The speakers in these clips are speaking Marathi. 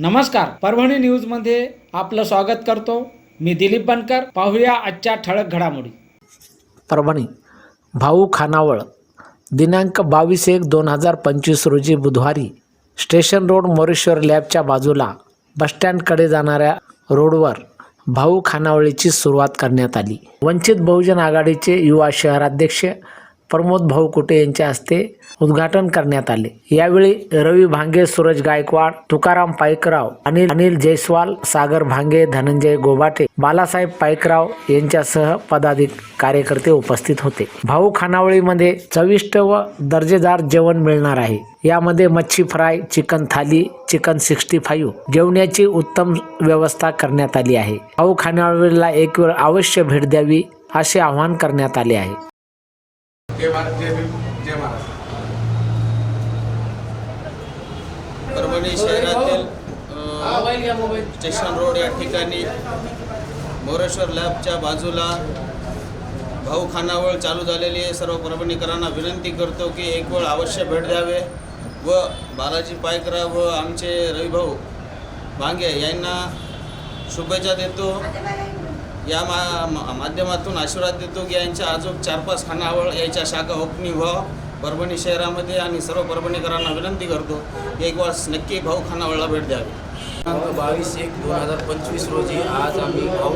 नमस्कार परभणी न्यूजमध्ये आपलं स्वागत करतो. मी दिलीप बनकर पाहूया आजच्या ठळक घडामोडी. परभणी भाऊ खानावळ दिनांक बावीस एक दोन हजार पंचवीस रोजी बुधवारी स्टेशन रोड मोरेश्वर लॅबच्या बाजूला बसस्टँडकडे जाणाऱ्या रोडवर भाऊ खानावळीची सुरुवात करण्यात आली. वंचित बहुजन आघाडीचे युवा शहराध्यक्ष प्रमोद भाऊ कुटे यांच्या हस्ते उद्घाटन करण्यात आले. यावेळी रवी भांगे सूरज गायकवाड तुकाराम पाईकराव अनिल अनिल जयस्वाल सागर भांगे धनंजय गोबाटे बालासाहेब पाईकराव यांच्यासह पदाधिक कार्यकर्ते उपस्थित होते. भाऊ खानावळीमध्ये चविष्ट व दर्जेदार जेवण मिळणार आहे. यामध्ये मच्छी fry chicken thali chicken sixty five जेवण्याची उत्तम व्यवस्था करण्यात आली आहे. भाऊ खानावळीला एक वेळ अवश्य भेट द्यावी असे आवाहन करण्यात आले आहे. जय भारत जय भीम जय महाराष्ट्र परभणी शहरातील स्टेशन रोड या ठिकाणी मोरेश्वर लॅबच्या बाजूला भाऊ खानावळ चालू झालेली आहे. सर्व परभणीकरांना विनंती करतो की एक वेळ अवश्य भेट द्यावे व बालाजी पायकरा व आमचे रविभाऊ भांगे यांना शुभेच्छा देतो. या मा मा- माध्यमातून आशीर्वाद देतो की यांच्या अजून चार पाच खानावळ याच्या शाखा ओपनिंग व्हावं परभणी शहरामध्ये आणि सर्व परभणीकरांना विनंती करतो की एक वेळेस नक्की भाऊ खानावळला भेट द्यावी. दिनांक बावीस एक दोन हजार पंचवीस रोजी आज आम्ही भाऊ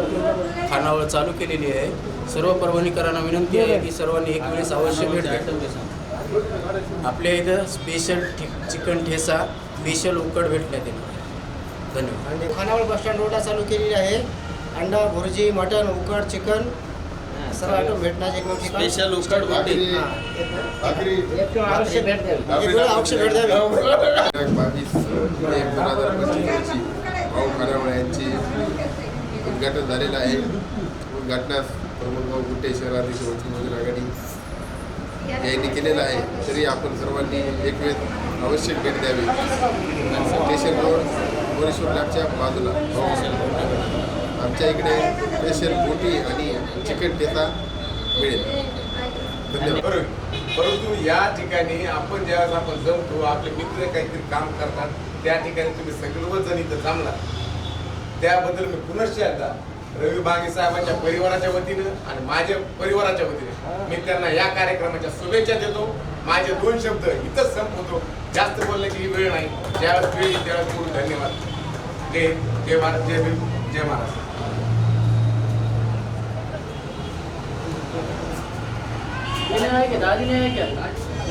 खानावळ चालू केलेली आहे. सर्व परभणीकरांना विनंती आहे की सर्वांनी एक वेळेस अवश्य भेट द्या. आपल्या इथं स्पेशल चिकन ठेसा स्पेशल उकड भेटण्यात येणार धन्यवाद. खानावळ बस स्टँड रोडला चालू केलेली आहे. अंडा भुर्जी मटन उकड चिकन सर्व आयटम भेटण्याचे एक ठिकाण स्पेशल उकड बोटी हां, एक- एक वेळ अवश्य भेट द्यावी. एक वेळ अवश्य भेट द्यावी. दिनांक बावीस एक दोन हजार पंचवीस रोजी भाऊ खानावळ यांची उद्घाटन झालेलं आहे. उद्घाटनास प्रमोद भाऊ गुट्टे शहराध्यक्ष वंचित बहुजन आघाडी यांनी केलेलं आहे. तरी आपण सर्वांनी एक वेळ अवश्य भेट द्यावी. स्टेशन रोड बाजूला. आमच्या इकडे स्पेशल बोटी आणि चिकन ठेचा मिळेल. धन्यवाद. परंतु या ठिकाणी आपण ज्यावेळेस आपण जमतो आपले मित्र काहीतरी काम करतात त्या ठिकाणी तुम्ही सर्वजण इथं जमला त्याबद्दल मी पुनश्च एकदा रवी बागे साहेबांच्या परिवाराच्या वतीनं आणि माझ्या परिवाराच्या वतीने मी त्यांना या कार्यक्रमाच्या शुभेच्छा देतो. माझे दोन शब्द इथंच संपवतो. जास्त बोलण्याची वेळ नाही. ज्यावेळेस वेळ त्यावेळेस धन्यवाद. जय जय भारत जय भीम जय महाराष्ट्र. दादी